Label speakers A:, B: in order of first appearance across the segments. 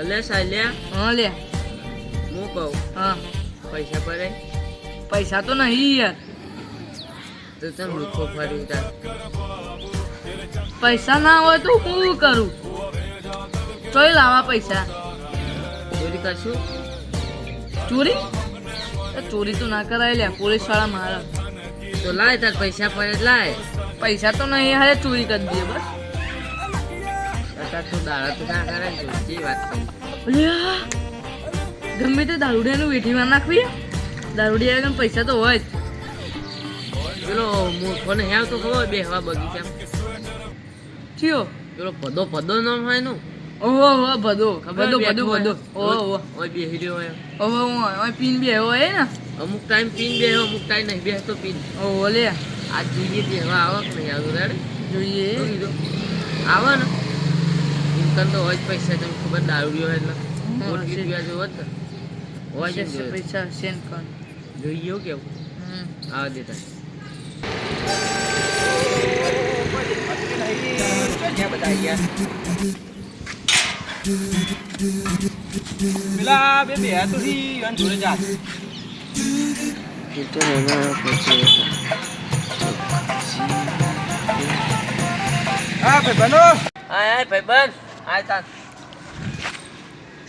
A: અલે સાલ્યા.
B: હા લે.
A: હું કહું?
B: હા.
A: પૈસા ભરે
B: પૈસા તો નહીં યાર.
A: તો તને વૃક્ષો ફરી
B: પૈસા ના હોય તો હું કરું? ચોય લાવા પૈસા.
A: ચોરી કરશું?
B: ચોરી? ચોરી તો ના કરાય લે પોલીસવાળા મારા.
A: તો લાય તાર પૈસા પડે લાય.
B: પૈસા તો નહીં હારે ચોરી કરી દે બસ.
A: તું દાડા તો ના કરે ને વાત કરી.
B: ગમે તે દારૂડિયાનું વેઠીમાં નાખવી. દારૂડિયા આગળ પૈસા તો હોય જ.
A: પેલો મૂર્ખો ને હેવ તો ખબર બે હવા બગીચા.
B: થયો
A: પેલો પદો પદો નામ હોયનું
B: ઓહો ઓહો ભદો ભદો ભદો ભદો. ઓહો ઓહો.
A: ઓય બેહી રહ્યો
B: ઓહો પીન ને?
A: અમુક ટાઈમ પીન બેહો અમુક ટાઈમ નહીં બેહતો પીન.
B: ઓહો લે.
A: આજ જોઈએ તે હવા આવે નહીં આવતું રેડે
B: જોઈએ.
A: આવે ને ઇન્કમ તો હોય જ પૈસા તમને ખબર દારૂડિયો હોય એટલે
B: હા,
A: ઓળખી
B: છે.
A: ગયા જોવો જ ને હોય જ
B: પૈસા
A: ને જોઈએ.
B: પૈસા સેન કર
A: જોઈએ એવું કેવું
B: હમ.
A: આવે દેતા
C: પેલા બે બે તો થી અન જોડે જા
A: એ તો એના પછી
C: હા ભાઈ બનો
A: આય આય ભાઈબંધ આય તાર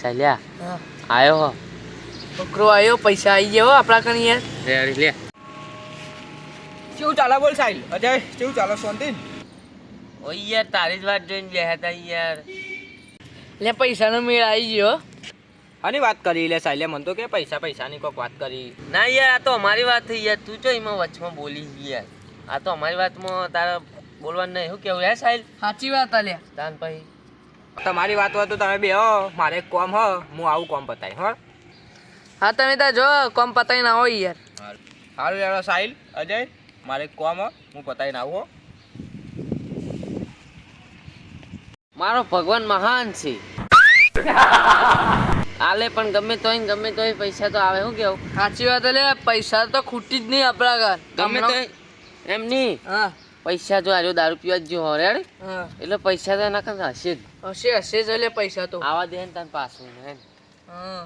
A: ચાલ્યા. આયો હો.
B: છોકરો આવ્યો પૈસા આવી ગયો હો આપણા કણ યાર.
A: લે
C: કેવું ચાલે બોલ સાહિલ? અજય કેવું ચાલે શાંતિ?
A: ઓય યાર તારી જ વાત જોઈને બેહ્યા તા યાર.
B: લે પૈસાનો મેળ આવી ગયો હો.
C: આની વાત કરી લે સાહિલે મન તો કે પૈસા પૈસાની કોક વાત કરી.
A: ના યાર આ તો અમારી વાત થઈ યાર. તું જો એમાં વચમાં બોલી યાર. આ તો અમારી વાતમાં તારા બોલવાનું નહીં. શું કેવું હે સાહેલ?
B: સાચી વાત અલ્યા
A: તાન પછી
C: તમારી વાત હોય તો તમે બે મારે એક કોમ હ હું આવું કોમ પતાવી હો.
B: હા તમે તો જો કોમ પતાવીને આવો યાર.
C: સારું યાર સાહિલ અજય મારે એક કોમ હ હું પતાઈને આવું હો.
A: મારો ભગવાન મહાન છે. આલે પણ ગમે તોય ગમે તોય પૈસા તો આવે શું કેવું?
B: સાચી વાત એટલે પૈસા તો ખૂટી જ નહીં આપણા ઘર.
A: ગમે તોય? એમ નહીં.
B: હા.
A: પૈસા જો આજો દારૂ પીવા જ જો રેડ? એટલે પૈસા તો એના કરતા હશે જ.
B: હશે હશે જ એટલે પૈસા તો.
A: આવા દે ને તાન પાછું હે.
B: હા?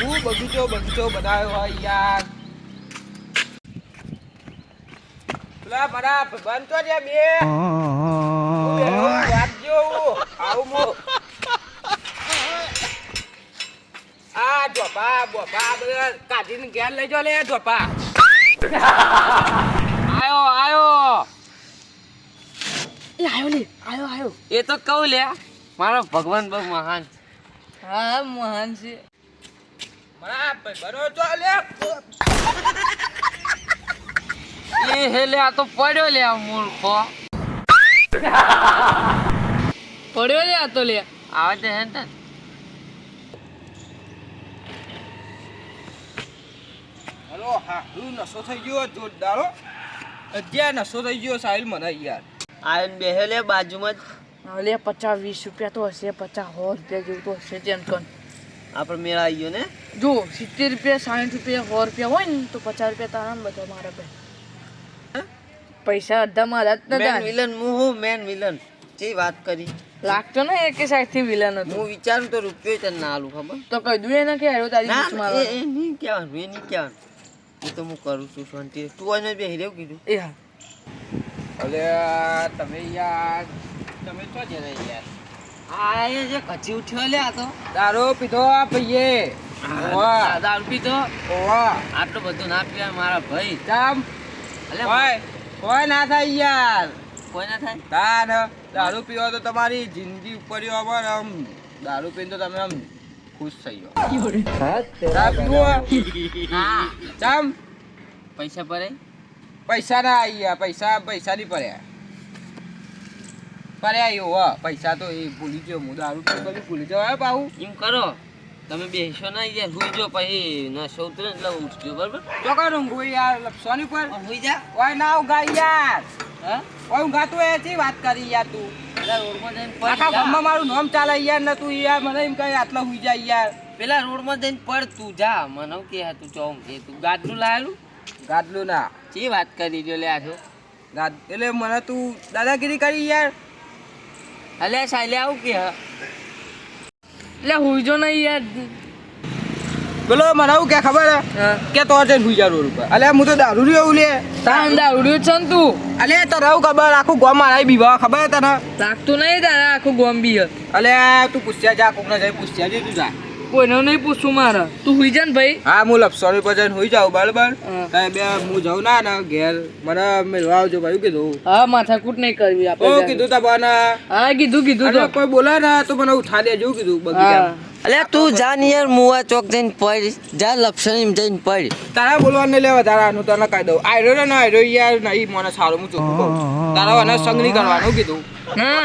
C: હું બગીચો બગીચો બનાવ્યો હોય યાર. પેલા મારા બંધ તો બે. વાંચજો આવું ઢોપા બોપા બધા કાઢીને ઘેર લઈ જો લે ઢોપા આયો આયો.
B: એ આયો આયો આયો.
A: એ તો કહું લે મારો ભગવાન બહુ મહાન
B: હા મહાન છે.
C: બનો તો લે.
A: એ હે લે આ તો પડ્યો લે આ મૂર્ખો.
B: પડ્યો લે આ તો લે.
A: આવે તે હે ને તાન.
C: હલો હા હું નશો થઈ ગયો જોરદારો અત્યારે નશો થઈ ગયો સાહિલ મને યાર.
A: આયન બેહે લે બાજુમાં જ.
B: લે પચાસ વીસ રૂપિયા તો હશે પચાસ સો રૂપિયા જેવું તો હશે જેમ કન.
A: આપણે મેળ આવી ગયો ને?
B: જો સિત્તેર રૂપિયા સાઠ રૂપિયા સો રૂપિયા હોય ને તો પચાસ રૂપિયા તારા બધા મારા ભાઈ પૈસા અડધા મારા જ
A: મેન
B: નતા
A: વિલન હું હું મેન વિલન? જે વાત કરી.
B: લાગતો ને એક સાઈડથી વિલન હતો.
A: હું વિચારું તો રૂપિયો તને ના આલું ખબર?
B: તો કહી દઉં એને કે આવ્યો તારી
A: ના. એ નહીં કહેવાનું એ નહીં કહેવાનું. એ તો હું કરું છું શાંતિ. તું એને બે રહ્યો કીધું.
B: એ હા.
C: અલે તમે યાર તમે તો જ યાર?
A: આ એ જે કચી ઉઠ્યો લે આ તો.
C: દારૂ પીધો આ ભાઈએ. ઓવા.
A: દારૂ પીધો.
C: ઓવા.
A: આટલું બધું ના પીવા મારા ભાઈ.
C: ચામ.
A: અલે
C: કોઈ કોઈ ના થાય યાર.
A: કોઈ ના થાય?
C: તાન દારૂ પીવો તો તમારી જિંદગી ઉપર આમ દારૂ પીને તો તમે આમ ખુશ થઈ
A: ગયો.
C: ચામ?
A: પૈસા ભરે
C: પૈસા ના આવી પૈસા પૈસા નહીં પડ્યા પડ્યા એવું હો. પૈસા તો એ ભૂલી ગયો. હું દારૂ બધું ભૂલી જવાય પાહુ
A: એમ કરો. તમે બેસો ના યાર હુઈ જો પછી ને એટલે ઉઠજો બરાબર?
C: ચોકર ઊંઘું યાર લપસવાની પર
A: હુઈ જા.
C: ઓય ના ગાય યાર.
A: હા?
C: ઓય ઊંઘાતું એ ચી વાત કરી યાર તું? આખા ગામમાં મારું નામ ચાલે યાર ને તું યાર મને એમ કહે આટલા હુઈ જાય યાર.
A: પેલા રોડમાં જઈને પડ તું જા. મને હું કે તું ચોમ કે તું ગાડલું લાયેલું?
C: ગાદલું ના.
A: ચી વાત કરી રહ્યો લે આ છો
C: એટલે મને તું દાદાગીરી કરી યાર.
A: અલે સાલે આવું કે હ?
B: એટલે હુઈજો નહીં યાર.
C: પેલો મને આવું કે ખબર હા? કે તો જઈને સુઈ જા રોડ ઉપર અલે હું તો દારૂ રહ્યો લે
B: તાન રહ્યો છે ને તું?
C: અલે તને આવું ખબર આખું ગોમ મારા બીવા ખબર તને?
B: લાગતું નહીં તારે આખું ગોમ્બી હે
C: અલે તું પૂછ્યા જા કોકને જઈ પૂછ્યા જઈ તું જા.
B: કોઈને નહીં પૂછું મારે. તું હુઈ જા ને ભાઈ.
C: હા હું લપસોની પર જઈને હુઈ જાઉં બરાબર. તારે બે હું જાઉં ના ને ઘેર. મને મેળવા આવજો ભાઈ કીધું.
B: હા માથાકૂટ નહીં કરવી આપણે
C: કીધું તમને
B: હા કીધું કીધું તો.
C: કોઈ બોલા ના તો મને ઉઠા દેજો કીધું બગીચામાં
A: અલે તું જા નિયર યાર મુવા ચોક જઈને પડ. જા લપસણી જઈને પડ.
C: તારા બોલવાનું નહીં લેવા તારાનું તને કહી દઉં. આયરો ને આયરો યાર નહીં મને સારું હું ચોખ્ખું કહું. તારા મને સંગ નહીં કરવાનું કીધું.
B: હા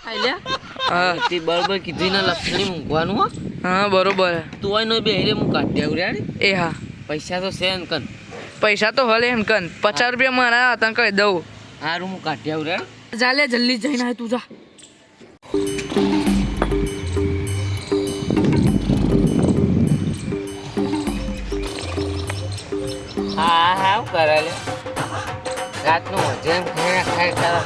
B: હા
A: તે બરોબર કીધી ને લપસણી મૂકવાનું હો.
B: હા બરોબર.
A: તું આઈ નો બે હેરે હું કાઢી આવું રે
B: એ હા.
A: પૈસા તો છે ને કન.
B: પૈસા તો હલે એમ કન. પચાસ રૂપિયા મારા હતા કહી દઉં.
A: હારું હું કાઢી આવું રે
B: જા લે જલ્દી જઈને આય તું જા.
A: હા કરે લે. રાતનું ભજન ખાઈ ખાઈ કરે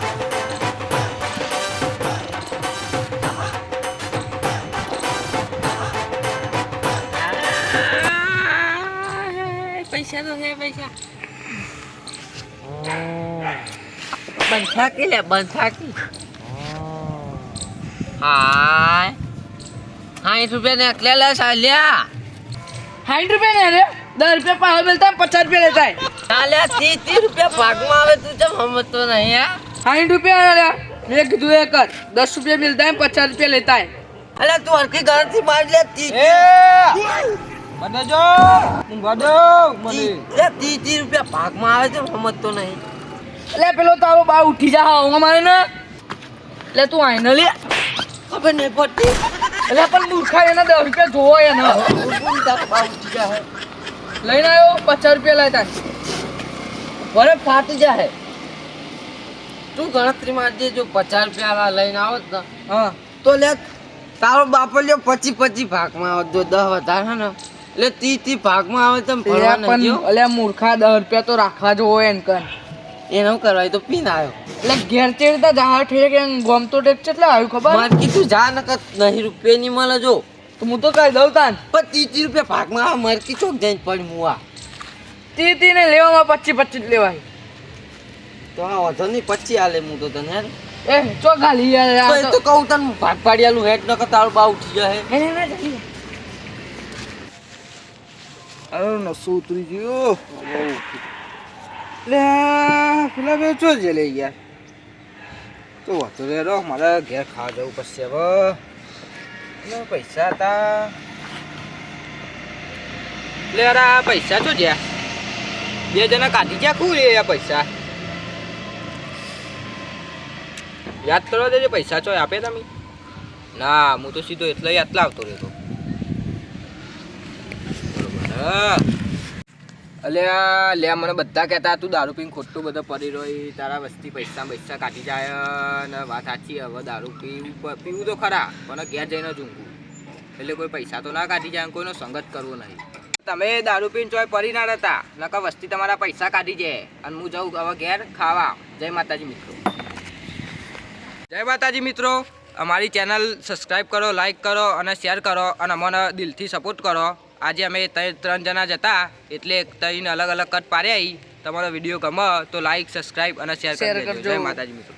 A: પૈસા તો છે પૈસા. બંધાકી લે બંધાકી. હા હાય સાઠ રૂપિયા ને એકલે લે સાલ્યા
B: સાઠ રૂપિયા ને રે દસ રૂપિયા પાવ મિલતા પચાસ રૂપિયા લેતા હે.
A: ચાલે ત્રીસ ત્રીસ રૂપિયા ભાગમાં આવે તું ચમ સમજતો નહીં યાર
B: સાઠ રૂપિયા લે મેં કીધું એ કર દસ રૂપિયા મિલતા હે પચાસ રૂપિયા લેતા હે
A: અલે તું હરખી ગણતરી મારી લે ત્રીસ
C: એ! મને જો! હું મને.
A: ત્રીસ ત્રીસ રૂપિયા ભાગમાં આવે છે સમજતો નહીં.
B: એટલે પેલો તારો બા ઉઠી જા હા મારે ને એટલે તું આઈને લે.
A: ખબર નહીં પડતી
B: એટલે પણ મૂર્ખા એના દસ રૂપિયા જોવો એને.
A: બા ઉઠી જાય
B: લઈને આવ્યો પચાસ રૂપિયા લેતા
A: વરે ફાટી જાય તું ગણતરી મારજે જો પચાસ રૂપિયા લઈને આવો
B: હા.
A: તો લે તારો બાપો લ્યો પચી પચી ભાગમાં આવે. જો દસ વધારે હે ને એટલે તી તી ભાગમાં આવે તો
B: એટલે મૂર્ખા દસ રૂપિયા તો રાખવા જો હોય એમ કન
A: એનો કરવાય તો પીને આવ્યો.
B: એટલે ઘેર ચેડતા રીતે ઠેક એમ ગમતો ટેક કેટલા આવ્યું ખબર?
A: મારે કીધું જા નકર નહીં રૂપિયા ની મળે જો.
B: તો હું તો કહી દઉં તાન.
A: પણ ત્રીસ ત્રીસ રૂપિયા ભાગમાં આ મરકી ચોક જઈને પડી મુવા
B: તી તી ને લેવામાં પચીસ પચીસ લેવાય.
A: તો આ વધો નહીં પછી આલે હું તો તને
B: એ ચો ગાલી યાર.
A: તો એ
B: તો
A: તો કહું તને ભાગ પાડ્યાલું આલું હેડ કરતા તારું બા ઉઠી જાય
B: હે, હે, હે.
C: અરે નસો ઉતરી ગયો. લે પેલા બે ચો જે લઈ ગયા. તો વાતો રે રો મારા ઘેર ખાવા જવું પડશે હવે એટલે પૈસા હતા. લે, અરે આ પૈસા ચો જ્યાં બે જણા કાઢી ગયા કું રે પૈસા? યાદ કરવા દેજે, પૈસા ચો આપે તમે? ના, હું તો સીધો એટલે યાદ આવતો રહેતો. આ, લે, મને બધા કહેતા, તું દારૂ પીને ખોટું બધો પડી રહ્યો તારા વસ્તી પૈસા પૈસા કાઢી જાય. ને વાત સાચી, હવે દારૂ પીવું પીવું તો ખરા, પણ ઘેર જઈને જ ઊંઘું એટલે કોઈ પૈસા તો ના કાઢી જાય કોઈનો સંગત કરવો નહીં. તમે દારૂ પીને ચોય પડી ના રહેતા નકા વસ્તી તમારા પૈસા કાઢી જાય અને હું જાઉં હવે ઘેર ખાવા. જય માતાજી મિત્રો. જય માતાજી મિત્રો. અમારી ચેનલ સબસ્ક્રાઈબ કરો લાઈક કરો અને શેર કરો અને અમને દિલથી સપોર્ટ કરો. આજે અમે ત્રણ જણા જતા એટલે ત્રણ અલગ અલગ કટ પાડ્યા. તમારો વીડિયો ગમે તો લાઈક સબસ્ક્રાઈબ અને શેર કરી
B: કરજો.
C: જય માતાજી મિત્રો.